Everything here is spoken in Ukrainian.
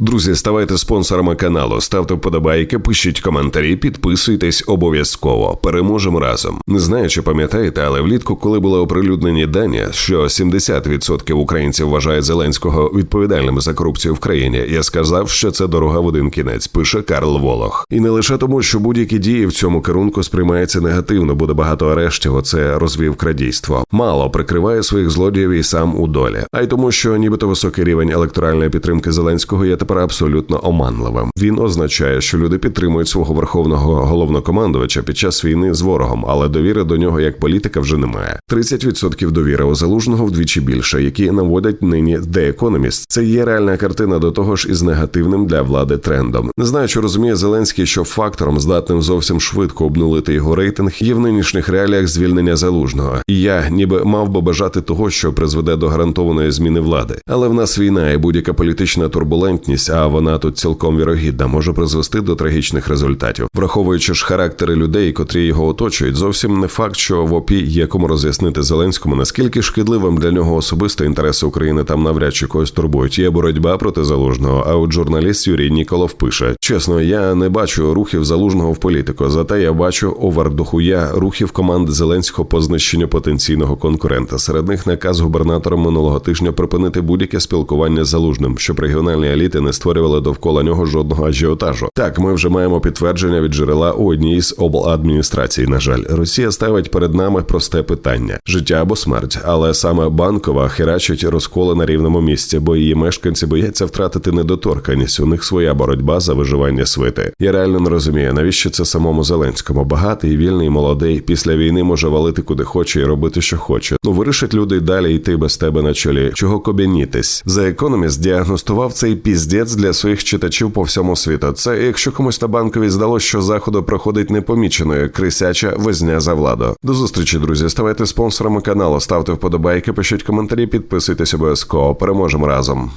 Друзі, ставайте спонсорами каналу, ставте вподобайки, пишіть коментарі, підписуйтесь обов'язково. Переможемо разом. Не знаю, чи пам'ятаєте, але влітку, коли були оприлюднені дані, що 70% українців вважають Зеленського відповідальним за корупцію в країні, я сказав, що це дорога в один кінець. Пише Карл Волох. І не лише тому, що будь-які дії в цьому керунку сприймаються негативно, буде багато арештів. Оце розвів крадійство. Мало прикриває своїх злодіїв і сам у долі, а й тому, що нібито високий рівень електоральної підтримки Зеленського є тепер абсолютно оманливим. Він означає, що люди підтримують свого верховного головнокомандувача під час війни з ворогом, але довіри до нього як політика вже немає. 30% довіри у залужного вдвічі більше, які наводять нині The Economist. Це є реальна картина до того ж із негативним для влади трендом. Не знаю, чи розуміє Зеленський, що фактором, здатним зовсім швидко обнулити його рейтинг, є в нинішніх реаліях звільнення залужного. І я ніби мав би бажати того, що призведе до гарантованої зміни влади. Але в нас війна і будь-яка політична турбулентність, а вона тут цілком вірогідна, може призвести до трагічних результатів, враховуючи ж характери людей, котрі його оточують, зовсім не факт, що в ОПІ є кому роз'яснити Зеленському, наскільки шкідливим для нього особисто інтереси України там навряд чи когось турбують. Є боротьба проти залужного. А от журналіст Юрій Ніколов пише: чесно, я не бачу рухів залужного в політику, зате я бачу овардохуя рухів команди Зеленського по знищенню потенційного конкурента. Серед них наказ губернатора минулого тижня припинити будь-яке спілкування з залужним, щоб регіональні еліти не створювали довкола нього жодного ажіотажу. Так, ми вже маємо підтвердження від джерела у одній з обладміністрацій. На жаль, Росія ставить перед нами просте питання: життя або смерть. Але саме банкова херачить розколи на рівному місці, бо її мешканці бояться втратити недоторканість. У них своя боротьба за виживання свити. Я реально не розумію, навіщо це самому Зеленському. Багатий, вільний, молодий. Після війни може валити куди хоче і робити, що хоче. Ну вирішать люди далі йти без тебе на чолі. Чого кобянітись? За економіст діагностував цей піздець для своїх читачів по всьому світу. Це якщо комусь на банкові здалося, що заходу проходить непоміченою крисяча возня за владу. До зустрічі, друзі. Ставайте спонсорами каналу, ставте вподобайки, пишіть коментарі, підписуйтесь обов'язково. Переможемо разом.